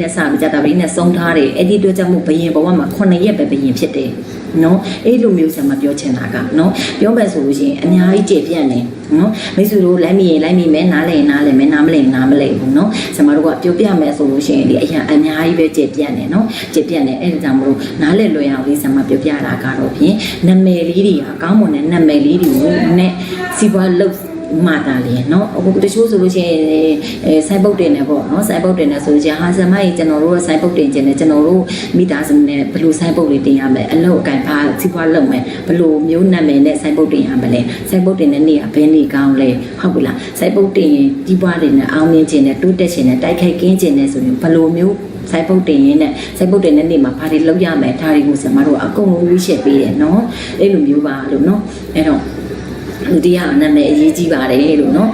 နဲ့စပြီးကြတာပရိနဲ့ဆုံးထားတယ်အဲ့ဒီအတွက်ကြောင့်မို့ဘယင်ဘဝမှာ9ရက်ပဲဘယင်ဖြစ်တယ်နော်အဲ့လိုမျိုးဆံမပြောချင်တာကနော်ပြောမယ်ဆိုလို့ရှိရင်အများကြီးကြည်ပြန့်တယ်နော်မိတ်ဆွေတို့လိုက်မိရင်လိုက်မိမယ်နားလဲရင်နားလဲမယ်နားမလဲရင်နားမလဲဘူးနော်ဆံမတို့ကပြောပြမယ်ဆိုလို့ရှိရင်ဒီအရာအများကြီးပဲကြည်ပြန့်တယ်နော်ကြည်ပြန့်တယ်အဲ့ဒါကြောင့်မလို့နားလဲလွယ်အောင်လေးဆံမပြောပြတာကတော့ဖြင့်နာမည်လေးတွေကကောင်းမွန်တဲ့နာမည်လေးတွေကိုနဲ့စီးပွားလုပ် မာတာလေနော်အခုတချို့ဆိုလို့ရှိရင်အဲစိုက်ပုတ်တင်နေပေါ့နော်စိုက်ပုတ်တင်နေဆိုလို့ရှိရင်ဟာဆမကြီးကျွန်တော်တို့စိုက်ပုတ်တင်ခြင်းနဲ့ကျွန်တော်တို့မိသားစုနဲ့ဘယ်လိုစိုက်ပုတ်လေးတင်ရမလဲအလုပ်အကင်ဖာစီးပွားလုပ်မယ်ဘယ်လိုမျိုးနာမည်နဲ့စိုက်ပုတ်တင်ရမလဲစိုက်ပုတ်တင်တဲ့နေ့ကဘယ်နေ့ကောင်းလဲဟုတ်ပြီလားစိုက်ပုတ်တင်ရင်ကြီးပွားတွေနဲ့အောင်မြင်ခြင်းနဲ့တိုးတက်ခြင်းနဲ့တိုက်ခိုက်ကင်းခြင်းနဲ့ဆိုရင်ဘယ်လိုမျိုးစိုက်ပုတ်တင်ရင်းနဲ့စိုက်ပုတ်တင်တဲ့နေ့မှာဘာတွေလုပ်ရမလဲဒါတွေကိုဆရာမတို့အကုန်လုံးဝိရှက်ပေးတယ်နော်အဲ့လိုမျိုးပါလို့နော်အဲ့တော့ လူတရားနာမည်အရေးကြီးပါတယ်လို့နော်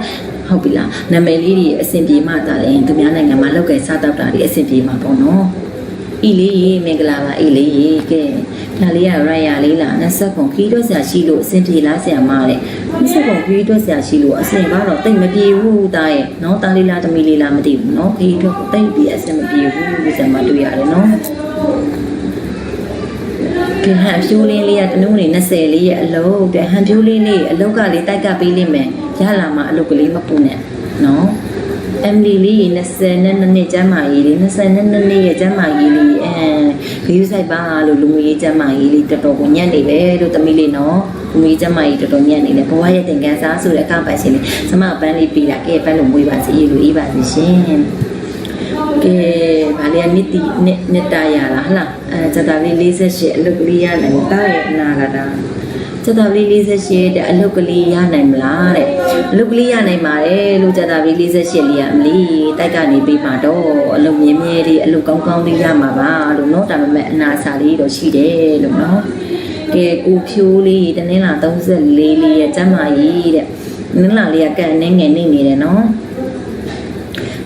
ဟုတ်ပြီလားနာမည်လေးတွေအဆင်ပြေမှသာလဲသူများနိုင်ငံမှာလောက်ကဲစားတောက်တာတွေအဆင်ပြေမှာပေါ့နော်ဤလေးရေမင်္ဂလာပါဤလေးရေကဲဒါလေးကရရလေးလား20ခွန်ခီးတော့ဆရာရှိလို့အဆင်ပြေလားဆရာမတဲ့20ခွန်ခီးတော့ဆရာရှိလို့အဆင်ကတော့တိတ်မပြေဘူးတာရဲ့နော်တာလေးလားတမီလေးလားမသိဘူးနော်ခီးတော့တိတ်ပြီးအဆင်မပြေဘူးလို့ဆရာမတွေ့ရတယ်နော် ကဲဟန်ဖြိုးလေးလေးကတနုံးနေ20လေးရဲ့အလုံးတဲ့ဟန်ဖြိုးလေးလေးအလုံးကလေးတိုက်ကပေးလိမ့်မယ်ရလာမှာအလုပ်ကလေးမပူနဲ့နော်အမ်လီလေး20နဲ့နှစ်ကျမ်းမာရေးလေး20နဲ့နှစ်နှစ်ရဲ့ကျမ်းမာရေးလေးအဲဂယူးဆိုင်ပါလို့လူငွေရေးကျမ်းမာရေးလေးတော်တော်ကိုညံ့နေတယ်လို့တမီးလေးနော်လူငွေရေးကျမ်းမာရေးတော်တော်ညံ့နေတယ်ဘဝရဲ့သင်ခန်းစာဆိုတဲ့အခါပိုင်ရှင်လေးစမပန်းလေးပြီးတာကဲပန်းလို့မွေးပါစေလို့အေးပါစေရှင်ကဲဗာလေနိတိနှစ်နှစ်တရလားဟလား အဲဇတာလေး48အလုတ်ကလေးရနိုင်တာရဲ့အနာကတာဇတာလေး48တဲ့အလုတ်ကလေးရနိုင်မလားတဲ့အလုတ်ကလေးရနိုင်ပါတယ်လို့ဇတာလေး48လေးရမလီတိုက်ကနေပြီးမှတော့အလုတ်မြဲမြဲလေးအလုတ်ကောင်းကောင်းလေးရမှာပါလို့เนาะဒါပေမဲ့အနာစာလေးတော့ရှိတယ်လို့เนาะကဲကိုဖြိုးလေးတနင်္လာ34လေးရဲ့ကျမ်းမာရေးတဲ့နင်္လာလေးကကန်နေငယ်နေနေတယ်เนาะ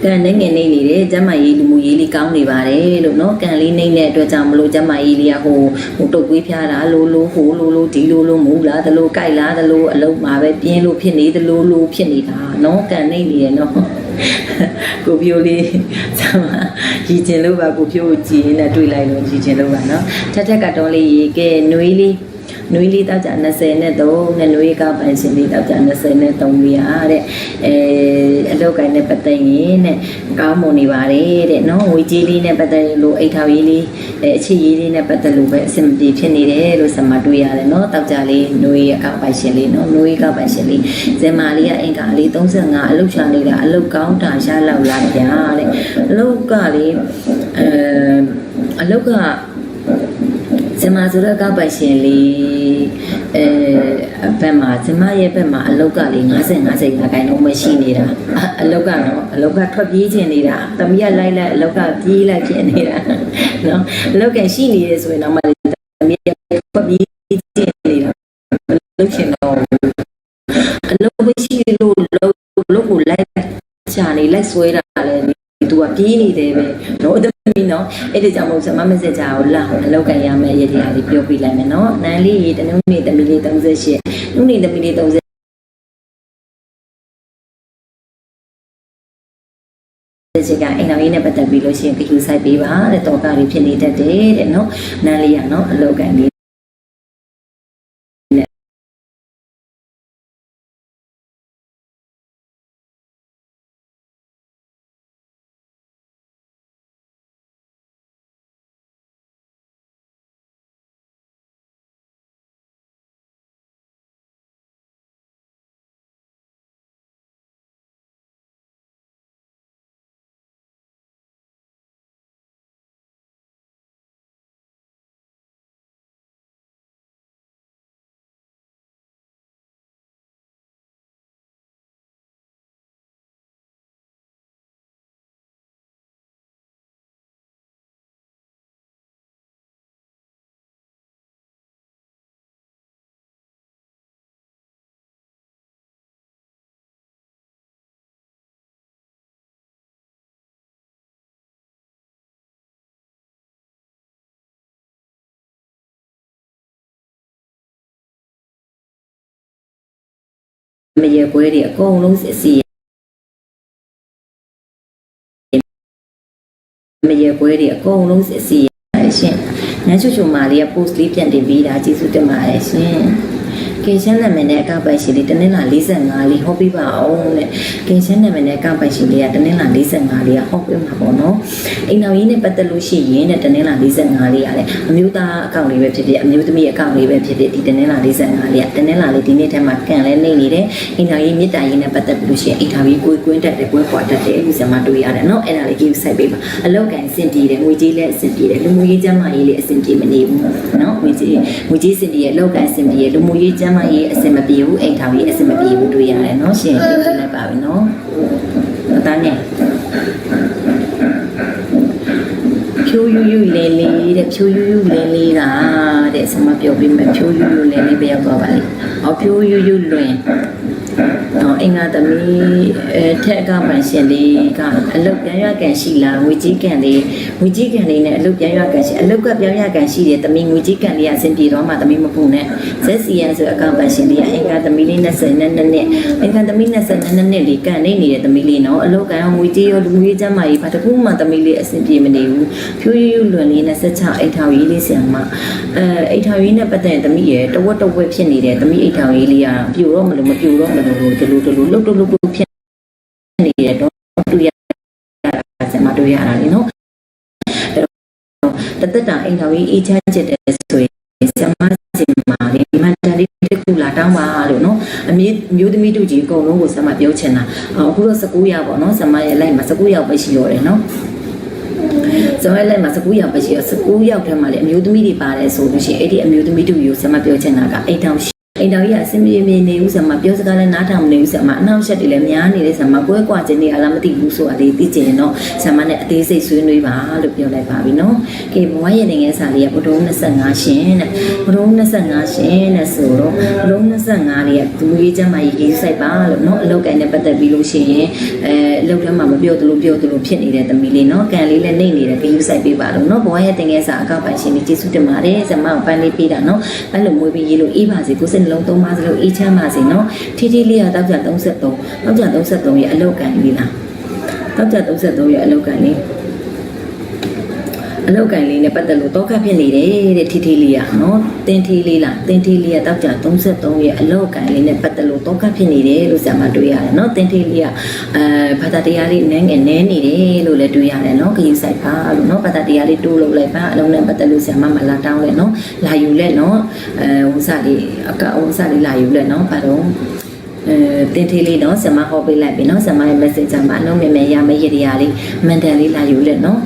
ကန်နေငယ်နေနေတယ်ကျမကြီးလူမှုရေးလေးကောင်းနေပါတယ်လို့နော်ကန်လေးနေတဲ့အတွက်ကြောင့်မလို့ကျမကြီးလေးကဟိုဟိုတုတ်ကွေးဖျားတာလိုလိုဟိုလိုလိုဒီလိုလိုမူလားတလို့ကြိုက်လားတလို့အလုံးမှာပဲပြင်းလို့ဖြစ်နေတလို့လို့ဖြစ်နေတာနော်ကန်နေနေရနော်ကိုပြိုလေးဆာမကြီးကျင်လို့ပါကိုပြိုကြည်နေတွေ့လိုက်လို့ကြီးကျင်လို့ပါနော်ထက်ထက်ကတော့လေးရေကဲနွေးလေး နွေးလေးတောက်ကြ20နဲ့3နဲ့နွေးကပိုင်ရှင်လေးတောက်ကြ20နဲ့3လေးရတဲ့အဲအလောက်ကိုင်းနဲ့ပတ်သက်ရင်တဲ့ကောင်းမွန်နေပါတယ်တဲ့နော်ငွေကြေးလေးနဲ့ပတ်သက်လို့အိတ်ထောင်ရေးလေးအဲအချစ်ရေးလေးနဲ့ပတ်သက်လို့ပဲအဆင်ပြေဖြစ်နေတယ်လို့ဆမတွေ့ရတယ်နော်တောက်ကြလေးနွေးအကောက်ပိုင်ရှင်လေးနော်နွေးကပိုင်ရှင်လေးဇင်မာလေးကအင်္ဂါလေး35အလောက်ချနေတာအလောက်ကောင်းတာရလောက်လာဗျာတဲ့အလောက်ကလေအဲအလောက်ကဇ မဆိုတော့ကပိုင်ရှင်လေးအဲဘက်မှာဇမရဲ့ဘက်မှာအလောက်ကလေး50 50ရာခိုင်နှုန်းပဲရှိနေတာအအလောက်ကတော့အလောက်ကထွက်ပြေးခြင်းနေတာတမီးကလိုက်လိုက်အလောက်ကပြေးလိုက်ဖြစ်နေတာနော်အလောက်ကရှိနေရဆိုရင်တော့မလေးတမီးကထွက်ပြေးခြင်းနေတာမလုပ်ချင်တော့ဘူးအလောက်ပဲရှိလို့လောက်လောက်ကိုလိုက်ချာနေလိုက်ဆွဲတာလေ သူကပြေးနေတယ်ပဲနော်တမီးနော်အဲ့ဒီကြောင့်မို့ဇမမက်ဆေ့ဂျာကိုလာအလောက်ကန်ရမယ်ရည်တရားလေးပြောပြလိုက်မယ်နော်နန်းလေးရေတနုံးနေတမီးလေး38နုံးနေတမီးလေး30ဒီချက်ကအိမ်တော်ရေးနဲ့ပတ်သက်ပြီးလို့ရှိရင် QQ site ပေးပါတဲ့တော့ကတွေဖြစ်နေတတ်တယ်တဲ့နော်နန်းလေးရနော်အလောက်ကန်လေး မရေပွဲတွေအကုန်လုံးစစ်စီမရေပွဲတွေအကုန်လုံးစစ်စီရရှင်နန်းချွချွမာလေးက post လေးပြန်တင်ပြီးတာကျေးဇူးတင်ပါတယ်ရှင် ကင်ရှင်းနာမည်နဲ့အကောက်ပိုင်ရှင်လေးတနင်္လာ45လေးဟောပြပါအောင်တဲ့ကင်ရှင်းနာမည်နဲ့အကောက်ပိုင်ရှင်လေးကတနင်္လာ45လေးကဟောပြမှာပေါ့နော်အိမ်တော်ကြီးနဲ့ပတ်သက်လို့ရှိရင်တဲ့တနင်္လာ45လေးရတယ်အမျိုးသားအကောင့်လေးပဲဖြစ်ဖြစ်အမျိုးသမီးအကောင့်လေးပဲဖြစ်ဖြစ်ဒီတနင်္လာ45လေးကတနင်္လာလေးဒီနေ့ထဲမှာကန်လဲနေနေတယ်အိမ်တော်ကြီးမြစ်တာကြီးနဲ့ပတ်သက်ပြီးလို့ရှိရင်အိမ်တော်ကြီးကိုယ်ကွင်းတက်တယ်ပွဲပွားတက်တယ်အခုစမတွေ့ရတယ်နော်အဲ့ဒါလေးကြည့်ဆိုင်ပေးပါအလောက်ကန်အဆင်ပြေတယ်ငွေကြီးလည်းအဆင်ပြေတယ်လူမှုရေးကျန်းမာရေးလည်းအဆင်ပြေမနေဘူးနော်ငွေကြီးငွေကြီးအဆင်ပြေအလောက်ကန်အဆင်ပြေလူမှုရေးကျန်းမာရေးအဆင်မပြေဘူးအိမ်ထောင်ရေးအဆင်မပြေဘူးတွေ့ရတယ်နော်ရှင်ပြပြလိုက်ပါပြီနော်အတန်းနဲ့ဖြိုးယူယူလေးလေးတဲ့ဖြိုးယူယူလေးလေးကတဲ့ဆမပြောပြီးမှဖြိုးယူယူလေးလေးပဲရောက်သွားပါလိမ့်။အော်ဖြိုးယူယူလွင် တော့အင်္ဂါသမီးအဲထက်ကပန်ရှင်လေးကအလုတ်ပြန်ရကန်ရှိလားငွေကြီးကန်လေးငွေကြီးကန်လေးနဲ့အလုတ်ပြန်ရကန်ရှိအလုတ်ကပြန်ရကန်ရှိတယ်သမီးငွေကြီးကန်လေးကအဆင်ပြေတော့မှသမီးမပူနဲ့ဇက်စီယန်ဆိုအကောင့်ပန်ရှင်လေးကအင်္ဂါသမီးလေး20နဲ့နှစ်နှစ်အင်္ဂါသမီး20နဲ့နှစ်နှစ်လေးကန်နေနေတဲ့သမီးလေးနော်အလုတ်ကန်ငွေကြီးရောလူငွေကျမ်းမာရေးဘာတကူမှသမီးလေးအဆင်ပြေမနေဘူးဖြိုးယူယူလွန်လေး26အိတ်ထောင်ရေးလေးဆရာမအဲအိတ်ထောင်ရေးနဲ့ပတ်သက်ရင်သမီးရဲ့တဝက်တဝက်ဖြစ်နေတဲ့သမီးအိတ်ထောင်ရေးလေးကပြိုတော့မလို့မပြိုတော့မလို့ဒီလိုဒီလိုလှုပ်လှုပ်လှုပ်ဖြစ်နေတယ်တော့တွေ့ရတာဆရာမတွေ့ရတာလေနော်တသက်တာအိမ်တော်ကြီးအေးချမ်းကျတဲ့ဆိုရင်ဆရာမစင်မာလေးမန်တန်လေးတစ်ခုလာတောင်းပါလို့နော်အမျိုးမျိုးသမီးတို့ကြီးအကုန်လုံးကိုဆရာမပြောချင်တာအခုတော့19ရောက်ပေါ့နော်ဆရာမရဲ့လိုက်မှာ19ရောက်ပဲရှိရောတယ်နော်ဇော်ရဲလိုက်မှာ19ရောက်ပဲရှိရ19ရောက်ထဲမှာလေအမျိုးသမီးတွေပါတယ်ဆိုလို့ရှိရင်အဲ့ဒီအမျိုးသမီးတို့ကိုဆရာမပြောချင်တာကအိမ်တောင် အိမ်တော်ကြီးကအစင်ပြေပြေနေဦးဆရာမပြောစကားလည်းနားထောင်မနေဦးဆရာမအနောက်ရှက်တွေလည်းများနေတဲ့ဆရာမကွဲကွာခြင်းတွေအလားမသိဘူးဆိုတာလေးသိချင်ရင်တော့ဆရာမနဲ့အသေးစိတ်ဆွေးနွေးပါလို့ပြောလိုက်ပါပြီနော်။ကဲဘဝရဲ့နိုင်ငံစာလေးကဘုဒ္ဓ25ရှင်တဲ့ဘုဒ္ဓ25ရှင်တဲ့ဆိုတော့ဘုဒ္ဓ25လေးကသူရေးချမ်းမရေးကြီးစိုက်ပါလို့နော်အလောက်ကန်နဲ့ပတ်သက်ပြီးလို့ရှိရင်အဲအလောက်ထဲမှာမပြောသလိုပြောသလိုဖြစ်နေတဲ့သမီးလေးနော်ကန်လေးလည်းနေနေတယ်ကြီးစိုက်ပေးပါလို့နော်ဘဝရဲ့နိုင်ငံစာအကောက်ပိုင်ရှင်ကြီးကျေးဇူးတင်ပါတယ်ဆရာမကိုပန်းလေးပေးတာနော်ပန်းလို့မွေးပြီးရေးလို့အေးပါစေကိုယ်စိတ်နှလုံးသုံးပါစလို့အေးချမ်းပါစေနော်ထီထီလေးကတောက်ကြ33တောက်ကြ33ရဲ့အလောက်ကန်လေးလားတောက်ကြ33ရဲ့အလောက်ကန်လေး အလောက်ကန်လေးနဲ့ပတ်သက်လို့တောကဖြစ်နေတယ်တဲ့ထီထီလေးอ่ะเนาะတင်ထီလေးလားတင်ထီလေးကတောက်ကြ33ရဲ့အလောက်ကန်လေးနဲ့ပတ်သက်လို့တောကဖြစ်နေတယ်လို့ဆရာမတွေ့ရတယ်เนาะတင်ထီလေးကအဲဘာသာတရားလေးနည်းငယ်နည်းနေတယ်လို့လည်းတွေ့ရတယ်เนาะခယူဆိုင်ပါလို့เนาะဘာသာတရားလေးတိုးလုပ်လိုက်ပါအလုံးနဲ့ပတ်သက်လို့ဆရာမမလာတောင်းလဲเนาะလာယူလဲเนาะအဲဝစားလေးအကဝစားလေးလာယူလဲเนาะဘာတော့အဲတင်ထေးလေးနော်ဆမဟောပေးလိုက်ပြီနော်ဆမရဲ့ message မှာအလုံးမြင်မြင်ရမယ့်ရည်ရည်လေးမန်တန်လေးလာယူလက်နော်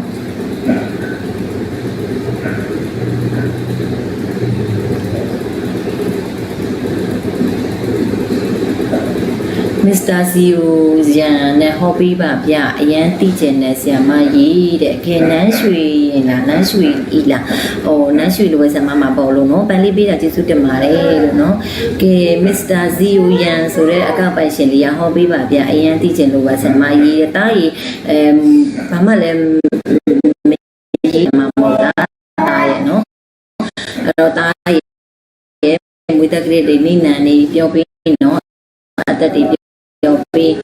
မစ္စတာစီယိုရန်နဲ့ဟောပေးပါဗျအရန်တိကျင်တဲ့ဆရာမကြီးတဲ့ခဲနန်းရွှေရင်လားနန်းရွှေဤလားဟိုနန်းရွှေလိုပဲဆရာမမှာပေါ့လို့နော်ပန်လေးပေးတာကျေးဇူးတင်ပါတယ်လို့နော်ကဲမစ္စတာစီယိုရန်ဆိုတဲ့အကောက်ပိုင်ရှင်လေးကဟောပေးပါဗျအရန်တိကျင်လို့ပါဆရာမကြီးတားရီအဲဘာမှလည်းမကြီးမှာမဟုတ်တာတားရဲ့နော်အဲ့တော့တားရဲ့ဝိတကလေးတွေနိနန်နေပြောပေးနော်အသက်တွေ way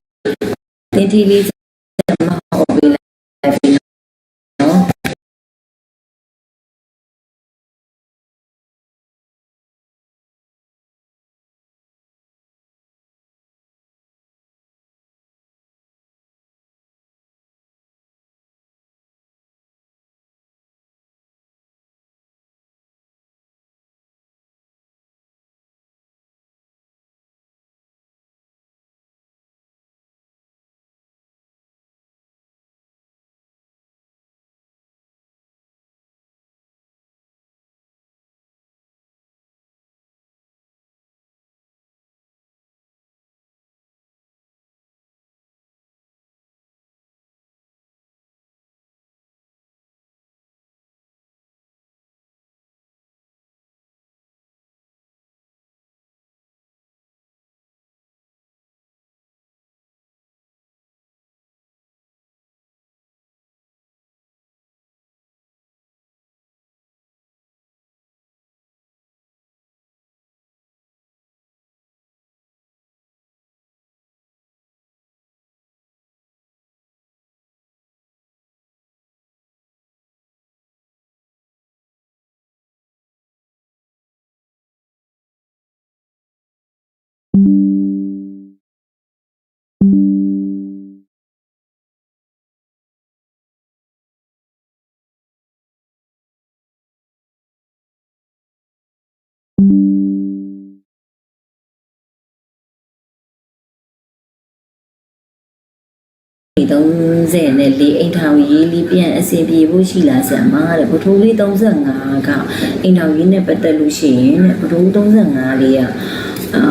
30နဲ့4အိမ်ထောင်ရေးလေးပြန်အဆင်ပြေဖို့ရှိလားဆရာမတဲ့ပထိုးလေး35ကအိမ်ထောင်ရေးနဲ့ပတ်သက်လို့ရှိရင်တဲ့ပထိုး35လေးက အာ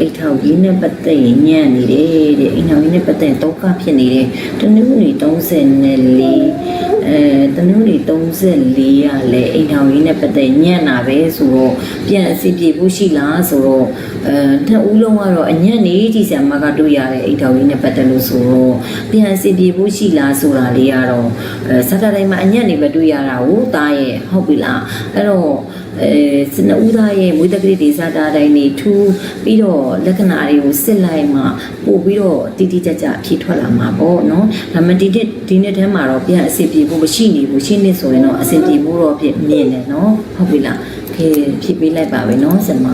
အိမ်ထောင်ရေးနဲ့ပတ်သက်ရင်ညံ့နေတယ်တဲ့အိမ်ထောင်ရေးနဲ့ပတ်သက်ရင်ဒုက္ခဖြစ်နေတယ်တနည်းနည်း30နဲ့4အဲတနည်းနည်း34ရလဲအိမ်ထောင်ရေးနဲ့ပတ်သက်ညံ့တာပဲဆိုတော့ပြန်အဆင်ပြေဖို့ရှိလားဆိုတော့အဲနှစ်ဦးလုံးကတော့အညံ့နေကြည့်ဆရာမကတွေ့ရတဲ့အိမ်ထောင်ရေးနဲ့ပတ်သက်လို့ဆိုတော့ပြန်အဆင်ပြေဖို့ရှိလားဆိုတာလေးကတော့အဲစတာတိုင်းမှာအညံ့နေပဲတွေ့ရတာကိုတားရဲ့ဟုတ်ပြီလားအဲ့တော့ အဲစနဦးသားရဲ့မွေးတက္ကရီဒေသတာတိုင်းနေထူးပြီးတော့လက္ခဏာတွေကိုစစ်လိုက်မှပို့ပြီးတော့တိတိကျကျဖြည့်ထွက်လာမှာပေါ့နော်ဒါမှဒီနေ့ဒီနေ့တည်းမှာတော့ပြန်အဆင်ပြေဖို့မရှိနေဘူးရှင်းနေဆိုရင်တော့အဆင်ပြေဖို့တော့ဖြစ်မြင်တယ်နော်ဟုတ်ပြီလားခေဖြည့်ပေးလိုက်ပါပဲနော်ဆင်မ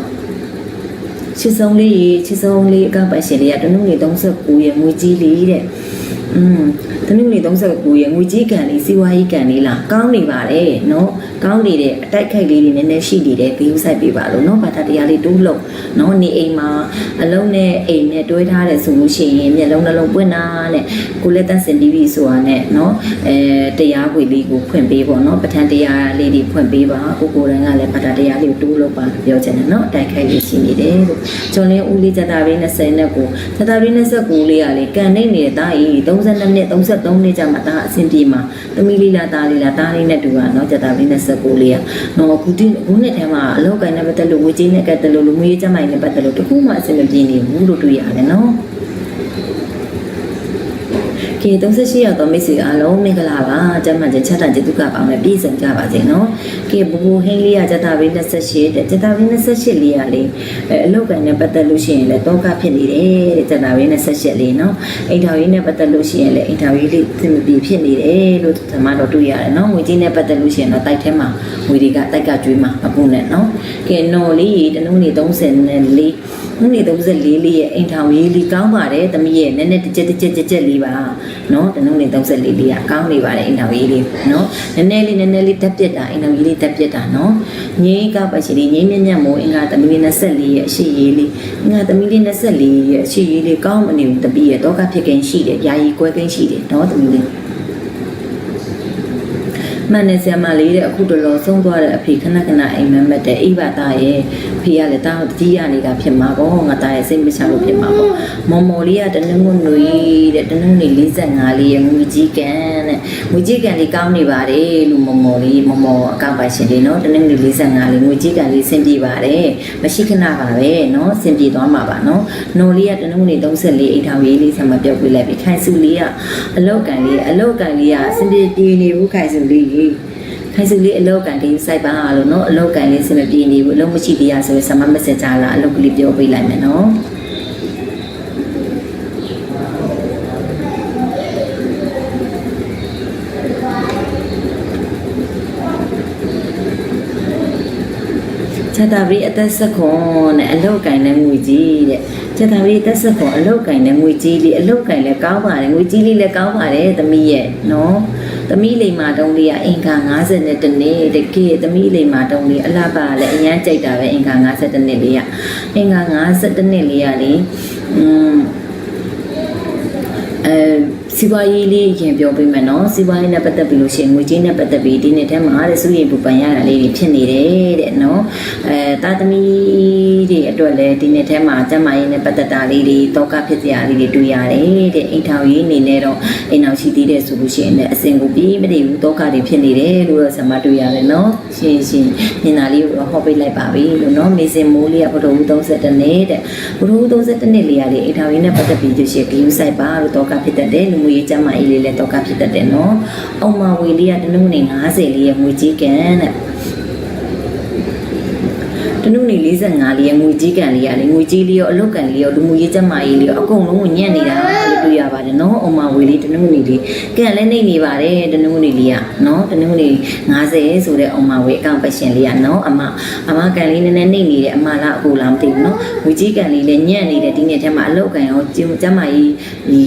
ချစ်ဆုံးလေးရေချစ်ဆုံးလေးအကပတ်ရှင်လေးကတနုနေ39ရဲ့ငွေကြီးလေးတဲ့อืมတ နုနေ39ရဲ့ငွေကြီးကန်လေးစီဝါကြီးကန်လေးလားကောင်းနေပါတယ်နော်ကောင်းနေတဲ့အတိုက်ခိုက်လေးတွေနည်းနည်းရှိနေတယ်ဂယူဆိုင်ပေးပါလို့နော်ဘာသာတရားလေးတိုးလို့နော်နေအိမ်မှာအလုံးနဲ့အိမ်နဲ့တွဲထားတယ်ဆိုလို့ရှိရင်မျက်လုံးနှလုံးပွင့်တာနဲ့ကိုလက်တန့်စင်တီးပြီးဆိုတာနဲ့နော်အဲတရားခွေလေးကိုဖွင့်ပေးပေါ့နော်ပဋ္ဌာန်းတရားလေးတွေဖွင့်ပေးပါကိုကိုယ်တိုင်ကလည်းဘာသာတရားလေးကိုတိုးလို့ပါပြောချင်တယ်နော်အတိုက်ခိုက်လေးရှိနေတယ်လို့ကျွန်တော်လည်းဦးလေးဇတာရီ20နဲ့ကိုဇတာရီ29လေးကလေကန်နေနေတဲ့တာကြီး32နှစ်33နှစ်ကြာမှဒါအဆင်ပြေမှာသမီးလေးလားတာလေးလားတာလေးနဲ့တူတာနော်ဇတာရီ29လေးကနော်အခုဒီအခုနှစ်ထဲမှာအလောက်ကန်နဲ့ပတ်သက်လို့ဝေကြီးနဲ့ကတ်တယ်လို့လူမျိုးရေးကျမိုင်နဲ့ပတ်သက်လို့တခုမှအဆင်မပြေနေဘူးလို့တွေ့ရတယ်နော် ကဲ38ရောက်တော့မိတ်ဆွေအားလုံးမင်္ဂလာပါကျမ်းမာခြင်းချမ်းသာခြင်းဒုက္ခပေါင်းနဲ့ပြည့်စုံကြပါစေနော်ကဲဘူဘူဟင်းလေးကဇတာဘင်း28တဲ့ဇတာဘင်း28လေးကလေအဲအလောက်ကန်နဲ့ပတ်သက်လို့ရှိရင်လည်းတောကဖြစ်နေတယ်တဲ့ဇတာဘင်း28လေးနော်အိမ်ထောင်ရေးနဲ့ပတ်သက်လို့ရှိရင်လည်းအိမ်ထောင်ရေးလေးသင်မပြေဖြစ်နေတယ်လို့ဓမ္မတော်တွေ့ရတယ်နော်ငွေကြီးနဲ့ပတ်သက်လို့ရှိရင်တော့တိုက်ထဲမှာငွေတွေကတိုက်ကကျွေးမှာမပူနဲ့နော်ကဲနော်လေးတနုံးနေ30 နဲ့4နုနေ34လေးရဲ့အိမ်ထောင်ရေးလေးကောင်းပါတယ်သမီးရဲ့နည်းနည်းတစ်ချက်တစ်ချက်တစ်ချက်လေးပါနော်တနုံးနေ34လေးကကောင်းနေပါတယ်အိမ်ထောင်ရေးလေးနော်နည်းနည်းလေးနည်းနည်းလေးတက်ပြက်တာအိမ်ထောင်ရေးလေးတက်ပြက်တာနော်ငိမ့်ကပါရှိလေးငိမ့်မြက်မြက်မို့အင်္ဂါသမီးလေး24ရဲ့အရှိရေးလေးအင်္ဂါသမီးလေး24ရဲ့အရှိရေးလေးကောင်းမနေဘူးတပည့်ရဲ့တော့ကဖြစ်ကင်းရှိတယ်ယာယီကွဲကင်းရှိတယ်နော်သမီးလေးမှန်တယ်ဆရာမလေးတဲ့အခုတော်တော်ဆုံးသွားတဲ့အဖေခဏခဏအိမ်မက်မက်တဲ့အိဗာသားရဲ့ ဖေကလည်းတာတတိယနေတာဖြစ်မှာပေါ့ငါသားရဲ့စိတ်မချလို့ဖြစ်မှာပေါ့မော်မော်လေးကတနင်္ဂနွေတဲ့တနင်္ဂနွေ45လေးရဲ့ငွေကြီးကန်တဲ့ငွေကြီးကန်လေးကောင်းနေပါတယ်လို့မော်မော်လေးမော်မော်အကောင့်ပိုင်ရှင်လေးနော်တနင်္ဂနွေ45လေးငွေကြီးကန်လေးဆင်ပြေပါတယ်မရှိခဏပါပဲနော်ဆင်ပြေသွားမှာပါနော်နော်လေးကတနင်္ဂနွေ34အိတ်ထောင်ရေးလေးဆက်မပြောက်ပြလိုက်ပြီခိုင်စုလေးကအလောက်ကန်လေးအလောက်ကန်လေးကဆင်ပြေပြေနေဘူးခိုင်စုလေး ခိုင်စုလေးအလောက်ကန်လေးစိုက်ပါလို့နော်အလောက်ကန်လေးစမပြေနေဘူးအလောက်မရှိသေးရဆိုရင်ဆမမက်ဆေ့ချာလာအလောက်ကလေးပြောပေးလိုက်မယ်နော်ချက်တာပြီးအသက်ဆက်ခွန်နဲ့အလောက်ကင်နဲ့ငွေကြီးတဲ့ချက်တာပြီးအသက်ဆက်ခွန်အလောက်ကင်နဲ့ငွေကြီးလေးအလောက်ကင်လည်းကောင်းပါတယ်ငွေကြီးလေးလည်းကောင်းပါတယ်သမီးရဲ့နော် သမီးလိမ္မာတုံးလေးကအင်္ဂါ50နဲ့တနေ့တကယ်သမီးလိမ္မာတုံးလေးအလားပါလည်းအញ្ញမ်းကြိုက်တာပဲအင်္ဂါ50နှစ်လေးကအင်္ဂါ50နှစ်လေးကလေอืมအဲ စီးပွားရေးလေးရင်ပြောပေးမယ်နော်စီးပွားရေးနဲ့ပတ်သက်ပြီးလို့ရှိရင်ငွေကြေးနဲ့ပတ်သက်ပြီးဒီနှစ်ထဲမှာတဲ့စုရင်ပူပန်ရတာလေးတွေဖြစ်နေတယ်တဲ့နော်အဲတာသမီတွေအတွက်လည်းဒီနှစ်ထဲမှာကျန်းမာရေးနဲ့ပတ်သက်တာလေးတွေတောကဖြစ်စရာလေးတွေတွေ့ရတယ်တဲ့အိမ်ထောင်ရေးအနေနဲ့တော့အိမ်ထောင်ရှိသေးတဲ့ဆိုလို့ရှိရင်လည်းအစဉ်ကိုပြီးမတည်ဘူးတောကတွေဖြစ်နေတယ်လို့တော့ဆမတွေ့ရတယ်နော်ရှင်းရှင်းညင်သာလေးကိုတော့ဟောပေးလိုက်ပါပြီလို့နော်မေစင်မိုးလေးကဘုဒ္ဓဦး32နှစ်တဲ့ဘုဒ္ဓဦး32နှစ်လေးကလေအိမ်ထောင်ရေးနဲ့ပတ်သက်ပြီးသူရှိဂယူဆိုင်ပါလို့တောကဖြစ်တတ်တယ်လူမှုရေးကျန်းမာရေးလေးလည်းတောကဖြစ်တတ်တယ်နော်အောင်မဝေလေးကတနုံနေ90လေးရဲ့ငွေကြီးကန်တဲ့ တနုနေ45လေးရဲ့ငွေကြီးကန်လေးရလေငွေကြီးလေးရောအလုတ်ကန်လေးရောလူမှုရေးကျန်းမာရေးလေးရောအကုန်လုံးကိုညံ့နေတာလို့တွေ့ရပါတယ်နော်အုံမဝေလေးတနုနေလေးကန်လည်းနေနေပါတယ်တနုနေလေးကနော်တနုနေ90ဆိုတဲ့အုံမဝေအကောင့်ပတ်ရှင်လေးကနော်အမအမကန်လေးနည်းနည်းနေနေတယ်အမလားအခုလားမသိဘူးနော်ငွေကြီးကန်လေးလည်းညံ့နေတယ်ဒီနေ့ထဲမှာအလုတ်ကန်ရောကျကျန်းမာရေး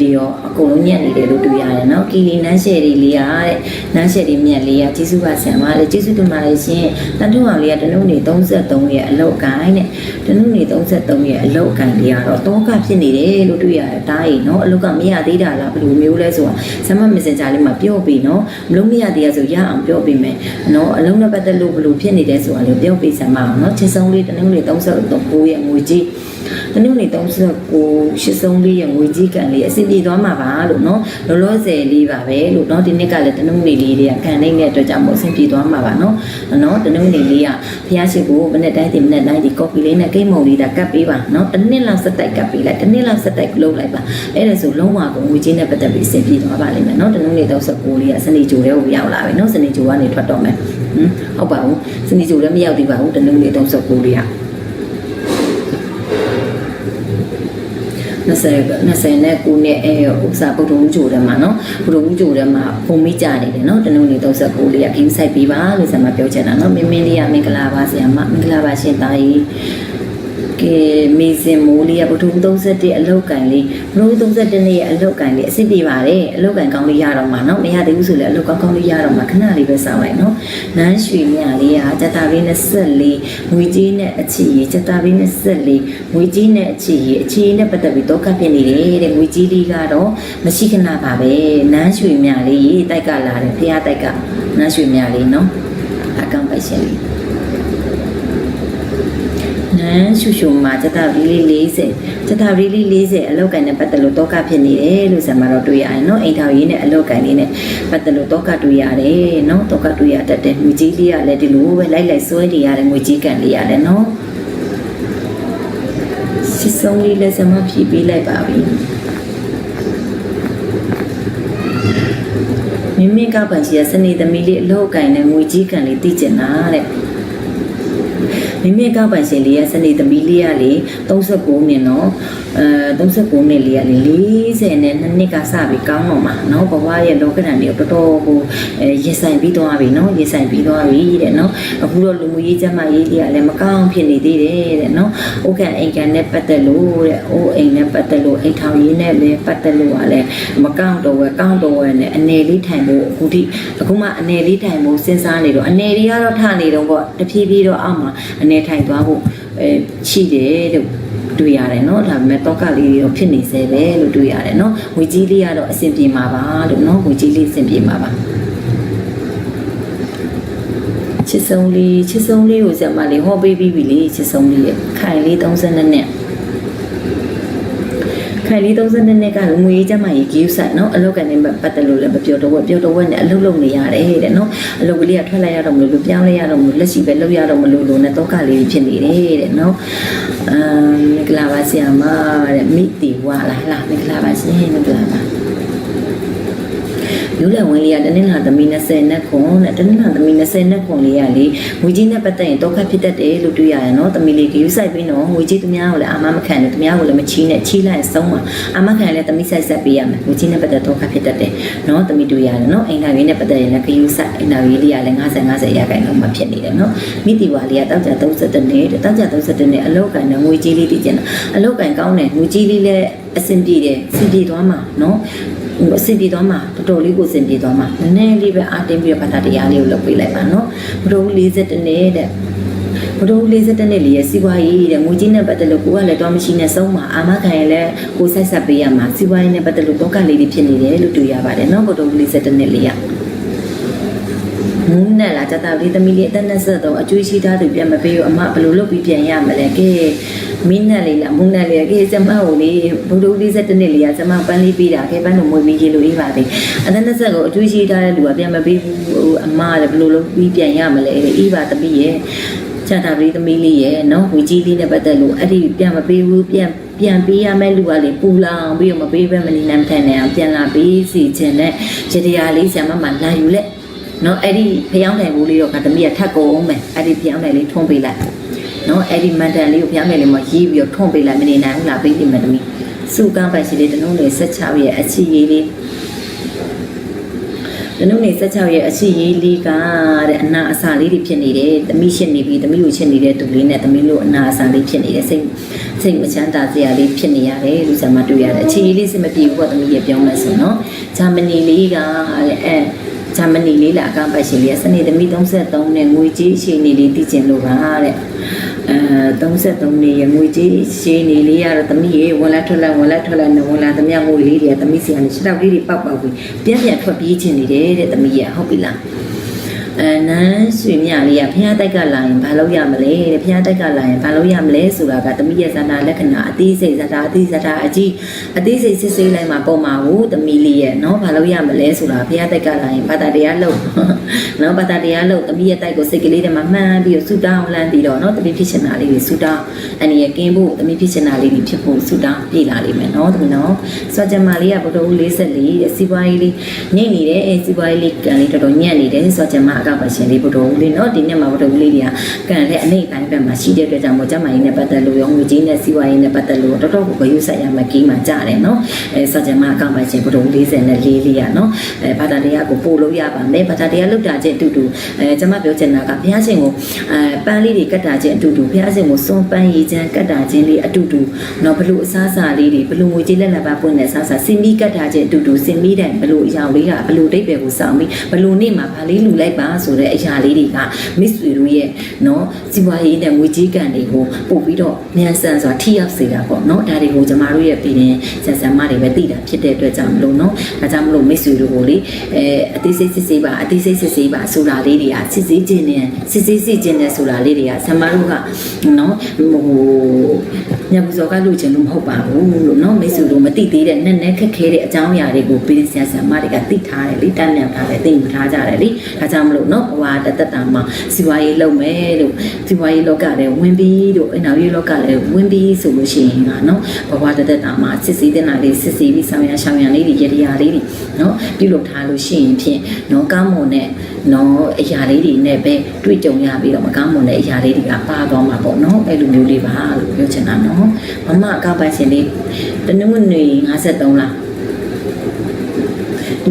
လေးရောအကုန်လုံးညံ့နေတယ်လို့တွေ့ရတယ်နော်ကီလီနန်းရှယ်လေးလေးရတဲ့နန်းရှယ်လေးမြက်လေးရကျေးဇူးပါဆံပါလေကျေးဇူးတင်ပါတယ်ရှင်တန်ထုအောင်လေးကတနုနေ33ရဲ့ရဲ့အလောက်အကိုင်းတဲ့တနုနေ33ရဲ့အလောက်အကိုင်းလေးကတော့တောကဖြစ်နေတယ်လို့တွေ့ရတယ်တားရင်နော်အလောက်ကမရသေးတာလားဘယ်လိုမျိုးလဲဆိုတာဆမ်မ messenger လေးမှာပြောပြီးနော်မလို့မရသေးရဆိုရအောင်ပြောပြီးမယ်နော်အလုံးနဲ့ပတ်သက်လို့ဘယ်လိုဖြစ်နေတယ်ဆိုတာလေးပြောပြီးဆမ်မအောင်နော်ချစ်ဆုံးလေးတနုနေ33ရဲ့ငွေကြီး တနုနေ39ရှစ်ဆုံးလေးရဲ့ငွေကြီးကန်လေးအဆင်ပြေသွားမှာပါလို့နော်လောလောဆယ်လေးပါပဲလို့နော်ဒီနှစ်ကလည်းတနုနေလေးတွေကကန်နေတဲ့အတွက်ကြောင့်မို့အဆင်ပြေသွားမှာပါနော်နော်တနုနေလေးကဖျားရှိကိုမနေ့တိုင်းဒီမနေ့တိုင်းဒီ copy လေးနဲ့ကိတ်မုံလေးဒါကတ်ပေးပါနော်တစ်နှစ်လောက်စက်တိုက်ကတ်ပေးလိုက်တစ်နှစ်လောက်စက်တိုက်လုပ်လိုက်ပါအဲ့ဒါဆိုလုံးဝကိုငွေကြီးနဲ့ပတ်သက်ပြီးအဆင်ပြေသွားပါလိမ့်မယ်နော်တနုနေ39လေးကစနေကြိုတဲ့ကိုရောက်လာပြီနော်စနေကြိုကနေထွက်တော့မယ်ဟင်ဟုတ်ပါဘူးစနေကြိုလည်းမရောက်သေးပါဘူးတနုနေ39လေးက 20 20နဲ့9နဲ့အဲဥစ္စာပုဒ္ဓဦးဂျိုထဲမှာနော်ပုဒ္ဓဦးဂျိုထဲမှာပုံမိကြနေတယ်နော်တနုံနေ39လေးကခင်းဆိုင်ပေးပါလို့ဆရာမပြောချင်တာနော်မင်းမင်းလေးကမင်္ဂလာပါဆရာမမင်္ဂလာပါရှင်သားကြီး ကဲမေစင်မိုးလေးကပုဒ္ဓဦး31အလောက်ကန်လေးပုဒ္ဓဦး31နဲ့ရဲ့အလောက်ကန်လေးအစ်စ်ပြပါတယ်အလောက်ကန်ကောင်းလေးရတော့မှာနော်မရသေးဘူးဆိုလည်းအလောက်ကောင်းကောင်းလေးရတော့မှာခဏလေးပဲစောင့်လိုက်နော်နန်းရွှေမြလေးကစက်တာလေး24ငွေကြီးနဲ့အချီရီစက်တာလေး24ငွေကြီးနဲ့အချီရီအချီရီနဲ့ပတ်သက်ပြီးတော့ကပ်ဖြစ်နေတယ်တဲ့ငွေကြီးလေးကတော့မရှိခဏပါပဲနန်းရွှေမြလေးတိုက်ကလာတယ်ဖះတိုက်ကနန်းရွှေမြလေးနော်အကောင့်ပိုက်ရှင်လေး နန်းရှူရှူမှာစက်တာလေး40စက်တာလေး40အလောက်ကန်နဲ့ပတ်သက်လို့တော့ကဖြစ်နေတယ်လို့ဆရာမတော့တွေ့ရတယ်နော်အိမ်ထောင်ရေးနဲ့အလောက်ကန်လေးနဲ့ပတ်သက်လို့တော့ကတွေ့ရတယ်နော်တော့ကတွေ့ရတတ်တယ်ငွေကြီးလေးကလည်းဒီလိုပဲလိုက်လိုက်ဆွဲနေရတယ်ငွေကြီးကန်လေးရတယ်နော်စစ်ဆုံးလေးလည်းစမဖြည့်ပေးလိုက်ပါပြီမိမိကပန်ချီရစနေသမီးလေးအလောက်ကိုင်းနဲ့ငွေကြီးကန်လေးတည်ကျင်တာတဲ့ မိမိကပန်ရှင်လေးရစနေသမီးလေးရလေ39နှစ်နော် အဲ39နှစ်လေးရလေ40နဲ့နှစ်နှစ်ကစပြီးကောင်းတော့မှာနော်ဘဝရဲ့လောကဓာတ်တွေတော်တော်ဟိုအဲရင်ဆိုင်ပြီးသွားပြီနော်ရင်ဆိုင်ပြီးသွားပြီတဲ့နော်အခုတော့လူမှုရေးကျန်းမာရေးတွေကလည်းမကောင်းဖြစ်နေသေးတယ်တဲ့နော်ဥက္ကံအိမ်ကန်နဲ့ပတ်သက်လို့တဲ့အိုးအိမ်နဲ့ပတ်သက်လို့အိမ်ထောင်ရေးနဲ့လည်းပတ်သက်လို့ကလည်းမကောင်းတော့ဝဲကောင်းတော့ဝဲနဲ့အနေလေးထိုင်ဖို့အခုထိအခုမှအနေလေးထိုင်ဖို့စဉ်းစားနေတော့အနေလေးကတော့ထနေတော့ပေါ့တဖြည်းဖြည်းတော့အောက်မှာအနေထိုင်သွားဖို့အဲရှိတယ်လို့ တွေ့ရတယ်เนาะဒါပေမဲ့တော့ကလေးတွေတော့ဖြစ်နေသေးပဲလို့တွေ့ရတယ်เนาะဝေကြီးလေးကတော့အဆင်ပြေမှာပါလို့เนาะဝေကြီးလေးအဆင်ပြေမှာပါချစ်ဆုံးလေးချစ်ဆုံးလေးကိုဆရာမလေးဟောပေးပြီးပြီလေချစ်ဆုံးလေးရဲ့ခိုင်လေး32နဲ့ ခိုင်လေး32နှစ်ကငွေရေးကျမရေးကိစ္စနော်အလုတ်ကန်နေပတ်သက်လို့လည်းမပြောတော့ဘူးပြောတော့ဝက်နဲ့အလုတ်လုပ်နေရတယ်တဲ့နော်အလုတ်ကလေးကထွက်လိုက်ရတော့မလို့လို့ပြောင်းလဲရတော့မလို့လက်ရှိပဲလုပ်ရတော့မလို့လို့နဲ့တော့ကလေးဖြစ်နေတယ်တဲ့နော်အမ်မင်္ဂလာပါဆရာမတဲ့မိတီဝါလားလားမင်္ဂလာပါရှင်မင်္ဂလာပါ မျိုးလဝင်လေးကတနင်္လာသမီး20နဲ့ခွန်တဲ့တနင်္လာသမီး20နဲ့ခွန်လေးကလေငွေကြီးနဲ့ပတ်သက်ရင်တော့ခတ်ဖြစ်တတ်တယ်လို့တွေ့ရတယ်နော်သမီးလေးကယူဆိုင်ပြီးတော့ငွေကြီးသူများကိုလည်းအာမမခံနဲ့သူများကိုလည်းမချီးနဲ့ချီးလိုက်ဆုံးမှာအာမခံလည်းသမီးဆိုင်ဆက်ပေးရမယ်ငွေကြီးနဲ့ပတ်သက်တော့ခတ်ဖြစ်တတ်တယ်နော်သမီးတွေ့ရတယ်နော်အိမ်သားရေးနဲ့ပတ်သက်ရင်လည်းကယူဆိုင်အိမ်သားရေးလေးကလည်း50 50ရာခိုင်နှုန်းမှဖြစ်နေတယ်နော်မိတီဝါလေးကတောက်ကြ30နဲ့တောက်ကြ30နဲ့အလောက်ကန်နဲ့ငွေကြီးလေးတည်ကျင်တာအလောက်ကန်ကောင်းတယ်ငွေကြီးလေးလည်းအဆင်ပြေတယ်အဆင်ပြေသွားမှာနော်ဟို အဆင်ပြေသွားမှာတော်တော်လေးကိုအဆင်ပြေသွားမှာနည်းနည်းလေးပဲအားတင်းပြီးတော့ဘာသာတရားလေးကိုလုပ်ပေးလိုက်ပါနော်ဘုရား40နဲ့တဲ့ဘုဒ္ဓ40နှစ်လေးရဲ့စီးပွားရေးတဲ့ငွေကြီးနဲ့ပတ်သက်လို့ကိုကလည်းတော့မရှိနဲ့ဆုံးမှာအာမခံရင်လည်းကိုဆက်ဆက်ပေးရမှာစီးပွားရေးနဲ့ပတ်သက်လို့တော့ကလေးတွေဖြစ်နေတယ်လို့တွေ့ရပါတယ်နော်ဘုဒ္ဓ40နှစ်လေးကမုန်းနဲ့လာကြတာလေးသမီးလေးအသက်23အကျွေးရှိသားသူပြန်မပေးဘူးအမဘယ်လိုလုပ်ပြီးပြန်ရမလဲကဲ မင်းနဲ့လေးလားမုန်းနဲ့လေးကဲကျမကိုလေးဘုဒ္ဓ40နှစ်လေးကကျမပန်းလေးပေးတာကဲပန်းလို့မွေးမီရေလို့အေးပါသေးအသက်20ကိုအကျွေးရှိသားတဲ့လူကပြန်မပေးဘူးအမလည်းဘယ်လိုလုပ်ပြီးပြန်ရမလဲအေးပါသမီးရဲ့ချတာပရိသမီးလေးရဲ့နော်ဝီကြီးလေးနဲ့ပတ်သက်လို့အဲ့ဒီပြန်မပေးဘူးပြန်ပြန်ပေးရမယ့်လူကလေပူလောင်ပြီးတော့မပေးဘဲမနေနိုင်မထိုင်နိုင်အောင်ပြန်လာပေးစီခြင်းနဲ့ရတရားလေးဆရာမမလာယူလက်နော်အဲ့ဒီဖျောင်းတိုင်ဘူးလေးတော့ကတမီးကထပ်ကုန်အောင်မယ်အဲ့ဒီဖျောင်းတိုင်လေးထွန်းပေးလိုက် နော်အဲ့ဒီမန်တန်လေးကိုဖျောင်းတိုင်လေးမှာရေးပြီးတော့ထွန်းပေးလိုက်မနေနိုင်ဘူးလားပေးပြီမယ်တမီးစုကန်းပိုင်စီလေးတနုံးလေး16ရဲ့အချီရေးလေးတနုံနေ16ရဲ့အရှိရေးလေးကတဲ့အနာအစာလေးတွေဖြစ်နေတယ်။သမီးရှင်းနေပြီသမီးကိုရှင်းနေတဲ့သူလေးနဲ့သမီးလို့အနာအစာလေးဖြစ်နေတယ်စိတ်စိတ်မချမ်းသာစရာလေးဖြစ်နေရတယ်လို့ဆရာမတွေ့ရတယ်။အချီရေးလေးစမပြေဘူးပေါ့သမီးရဲ့ပြောင်းလဲဆိုနော်။ဂျာမနီလေးကတဲ့အဲဂျာမနီလေးလာအကပတ်ရှင်လေးကစနေသမီး33နဲ့ငွေကြီးအချိန်လေးတည်ကျင်လို့ပါတဲ့။အဲ 33နေရငွေကြီးရှင်းနေလေးရတော့သမီးရေဝင်လာထွက်လာဝင်လာထွက်လာနဲ့ဝင်လာသမီးငွေလေးတွေကသမီးစီကနေခြေထောက်လေးတွေပောက်ပောက်ပြီးပြန်ပြန်ထွက်ပြေးချင်နေတယ်တဲ့သမီးရဟုတ်ပြီလား အဲနန်းရွှေမြလေးကဖះတိုက်ကလာရင်ဘာလုပ်ရမလဲတဲ့ဖះတိုက်ကလာရင်ဘာလုပ်ရမလဲဆိုတာကသမီးရဲ့ဇာတာလက္ခဏာအသေးစိတ်ဇာတာအသေးဇာတာအကြီးအသေးစိတ်စစ်ဆေးလိုက်မှပုံမှာဘူးသမီးလေးရဲ့နော်ဘာလုပ်ရမလဲဆိုတာဖះတိုက်ကလာရင်ဘာသာတရားလုပ်နော်ဘာသာတရားလုပ်သမီးရဲ့တိုက်ကိုစိတ်ကလေးတွေမှာမှန်းပြီးတော့ဆူတောင်းလမ်းပြီးတော့နော်သမီးဖြစ်ချင်တာလေးတွေဆူတောင်းအနေရကင်းဖို့သမီးဖြစ်ချင်တာလေးတွေဖြစ်ဖို့ဆူတောင်းပြေးလာလိမ့်မယ်နော်သမီးနော်ဆွာကြမလေးကဘုဒ္ဓဦး44တဲ့စီပွားရေးလေးညိတ်နေတယ်အဲစီပွားရေးလေးကန်လေးတော်တော်ညံ့နေတယ်ဆွာကြမအကပါရှင်လေးဘုဒ္ဓဦးလေးနော်ဒီနေ့မှာဘုဒ္ဓဦးလေးတွေကကန်တဲ့အနေအတိုင်းဘက်မှာရှိတဲ့အတွက်ကြောင့်မို့ကျမကြီးနဲ့ပတ်သက်လို့ရောငွေကြီးနဲ့စီပွားရေးနဲ့ပတ်သက်လို့တော်တော်ကိုဂရုစိုက်ရမယ်ကီးမှကြတယ်နော်အဲဆွာကြမအကပါရှင်ဘုဒ္ဓဦး44လေးရနော်အဲဘာသာတရားကိုပို့လို့ရပါမယ်ဘာသာတရားလုတ်တာချင်းအတူတူအဲကျမပြောချင်တာကဘုရားရှင်ကိုအဲပန်းလေးတွေကတ်တာချင်းအတူတူဘုရားရှင်ကိုစွန့်ပန်းရည်ချမ်းကတ်တာချင်းလေးအတူတူနော်ဘလို့အစားအစာလေးတွေဘလို့ငွေကြေးလက်လက်ပါပွင့်တဲ့အစားအစာစင်မီကတ်တာချင်းအတူတူစင်မီတဲ့ဘလို့အရာလေးကဘလို့ဒိတ်ပဲကိုစောင့်ပြီးဘလို့နေ့မှာဗာလေးလူလိုက်ပါဆိုတဲ့အရာလေးတွေကမစ်ဆွေတို့ရဲ့နော်စီပွားရေးနဲ့ငွေကြေးကန်တွေကိုပို့ပြီးတော့မြန်ဆန်စွာထိရောက်စေတာပေါ့နော်ဒါတွေကိုကျမတို့ရဲ့ပြည်ရင်ဆန်ဆန်မတွေပဲသိတာဖြစ်တဲ့အတွက်ကြောင့်မလို့နော်ဒါကြောင့်မလို့မစ်ဆွေတို့ကိုလေအဲအသေးစိတ်စစ်ဆေးပါအသေးစိတ်စစ်ဆေးပါဆိုတာလေးတွေကစစ်ဆေးခြင်းနဲ့စစ်ဆေးစစ်ခြင်းနဲ့ဆိုတာလေးတွေကဆမတို့ကနော်ဟိုညပူစောကလို့ခြင်းလို့မဟုတ်ပါဘူးလို့နော်မိတ်ဆွေတို့မသိသေးတဲ့နက်နဲခက်ခဲတဲ့အကြောင်းအရာတွေကိုပြည်ဆရာဆရာမတွေကသိထားတယ်လေတတ်မြောက်ထားတယ်သိမှထားကြတယ်လေဒါကြောင့်မလို့နော်ဘဝတသက်တာမှာစီဝါရေးလုပ်မယ်လို့စီဝါရေးလောကလည်းဝင်ပြီးလို့အင်တာဗျူးလောကလည်းဝင်ပြီးဆိုလို့ရှိရင်ကနော်ဘဝတသက်တာမှာစစ်ဆေးတဲ့နာလေးစစ်ဆေးပြီးဆောင်ရရှောင်ရလေးတွေရတရားလေးတွေနော်ပြုလုပ်ထားလို့ရှိရင်ဖြင့်နော်ကောင်းမွန်တဲ့နော်အရာလေးတွေနဲ့ပဲတွေ့ကြုံရပြီးတော့မကောင်းမွန်တဲ့အရာလေးတွေကပါသွားမှာပေါ့နော်အဲ့လိုမျိုးလေးပါလို့ပြောချင်တာနော်မမအကပိုင်ရှင်လေးတနင်္ဂနွေ53လား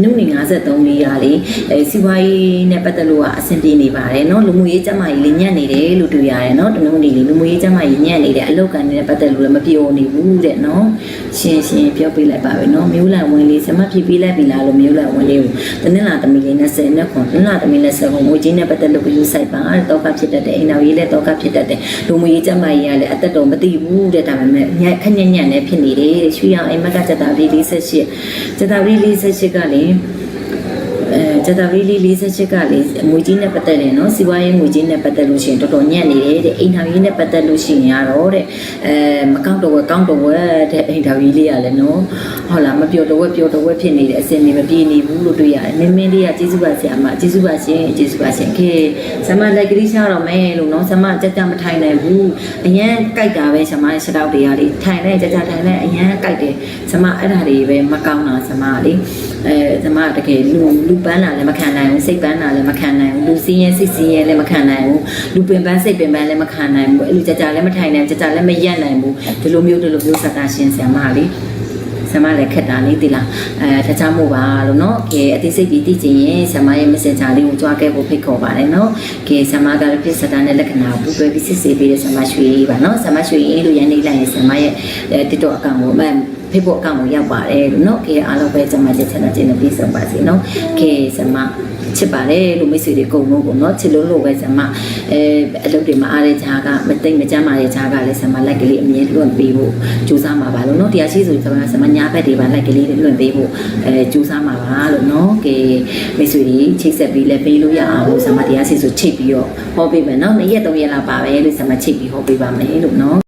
နုနေ53လေးရာလေးအဲစီဝါရေးနဲ့ပတ်သက်လို့ကအဆင်ပြေနေပါတယ်เนาะလူမှုရေးကျမကြီးလေးညံ့နေတယ်လို့တွေ့ရတယ်เนาะတနုနေလေးလူမှုရေးကျမကြီးညံ့နေတယ်အလောက်ကန်နဲ့ပတ်သက်လို့လည်းမပြေနေဘူးတဲ့เนาะရှင်းရှင်းပြောပြလိုက်ပါပဲเนาะမျိုးလံဝင်လေးစမဖြစ်ပြီးလိုက်ပြီလားလို့မျိုးလံဝင်လေးကိုတနင်္လာသမီးလေး20နဲ့ခွန်တနင်္လာသမီးလေး20ခွန်ငွေကြီးနဲ့ပတ်သက်လို့ယူဆိုင်ပါတော့ကဖြစ်တတ်တယ်အိမ်တော်ရေးလည်းတော့ကဖြစ်တတ်တယ်လူမှုရေးကျမကြီးကလည်းအသက်တော်မသိဘူးတဲ့ဒါပေမဲ့ညက်ခက်ညက်ညက်နဲ့ဖြစ်နေတယ်တဲ့ရွှေရောင်အိမ်မက်ကစက်တာလေး48စက်တာလေး48ကလည်း ်းအဲ ဂျတာဗီလီ48ကလေငွေကြီးနဲ့ပတ်သက်တယ်နော်စီးပွားရေးငွေကြီးနဲ့ပတ်သက်လို့ရှိရင်တော်တော်ညံ့နေတယ်တဲ့အိမ်ထောင်ရေးနဲ့ပတ်သက်လို့ရှိရင်ကတော့တဲ့အဲမကောက်တော့ဝက်ကောက်တော့ဝက်တဲ့အိမ်ထောင်ရေးလေးရလဲနော်ဟုတ်လားမပြောတော့ဝက်ပြောတော့ဝက်ဖြစ်နေတဲ့အစင်နေမပြေနေဘူးလို့တွေ့ရတယ်မင်းမင်းလေးကကျေးဇူးပါဆရာမကျေးဇူးပါရှင်ကျေးဇူးပါရှင်ခေဆမလိုက်ကလေးရှာတော့မယ်လို့နော်ဆမကြကြမထိုင်နိုင်ဘူးအရန်ကြိုက်တာပဲဆမရဲ့ချက်တော့တရားလေးထိုင်လိုက်ကြကြထိုင်လိုက်အရန်ကြိုက်တယ်ဆမအဲ့ဒါတွေပဲမကောင်းတာဆမလေးအဲဆမတကယ်လူလူပန်းလာလည်းမခံနိုင်ဘူးစိတ်ပန်းတာလည်းမခံနိုင်ဘူးလူစင်းရဲစိတ်စင်းရဲလည်းမခံနိုင်ဘူးလူပင်ပန်းစိတ်ပင်ပန်းလည်းမခံနိုင်ဘူးအဲ့လိုကြာကြာလည်းမထိုင်နိုင်ကြာကြာလည်းမရက်နိုင်ဘူးဒီလိုမျိုးဒီလိုမျိုးစတာရှင်ဆရာမလေးဆမလည်းခက်တာလေးတိလားအဲဒါကြောင့်မို့ပါလို့နော်ကဲအသိစိတ်ပြီးသိချင်ရင်ဆမရဲ့ messenger လေးကိုကြွားခဲ့ဖို့ဖိတ်ခေါ်ပါတယ်နော်ကဲဆမကလည်းပြစ်စတာနဲ့လက္ခဏာပူတွဲပြီးစစ်ဆေးပေးတဲ့ဆမရွှေကြီးပါနော်ဆမရွှေကြီးလို့ရန်နေလိုက်ရင်ဆမရဲ့ TikTok account ကို င့်ကိုအမှန်ဖေဖို့အကောင့်ကိုရောက်ပါတယ်လို့เนาะကဲအားလုံးပဲကျွန်မချက်ချင်တဲ့ကျင်းနေပြီးဆုံးပါစေเนาะကဲဆမချစ်ပါတယ်လို့မိတ်ဆွေတွေအကုန်လုံးကိုเนาะချစ်လို့လို့ပဲဆမအဲအလုပ်တွေမအားတဲ့ဈာကမသိမ့်မကြမ်းပါတဲ့ဈာကလည်းဆမလိုက်ကလေးအမြဲလွှင့်ပေးဖို့ကြိုးစားမှာပါလို့เนาะတရားရှိဆိုကျွန်မဆမညာဘက်တွေပါလိုက်ကလေးတွေလွှင့်ပေးဖို့အဲကြိုးစားမှာပါလို့เนาะကဲမိတ်ဆွေတွေချိတ်ဆက်ပြီးလည်းပေးလို့ရအောင်လို့ဆမတရားရှိဆိုချိတ်ပြီးတော့ဟောပေးမယ်เนาะနှစ်ရက်သုံးရက်လောက်ပါပဲလို့ဆမချိတ်ပြီးဟောပေးပါမယ်လို့เนาะ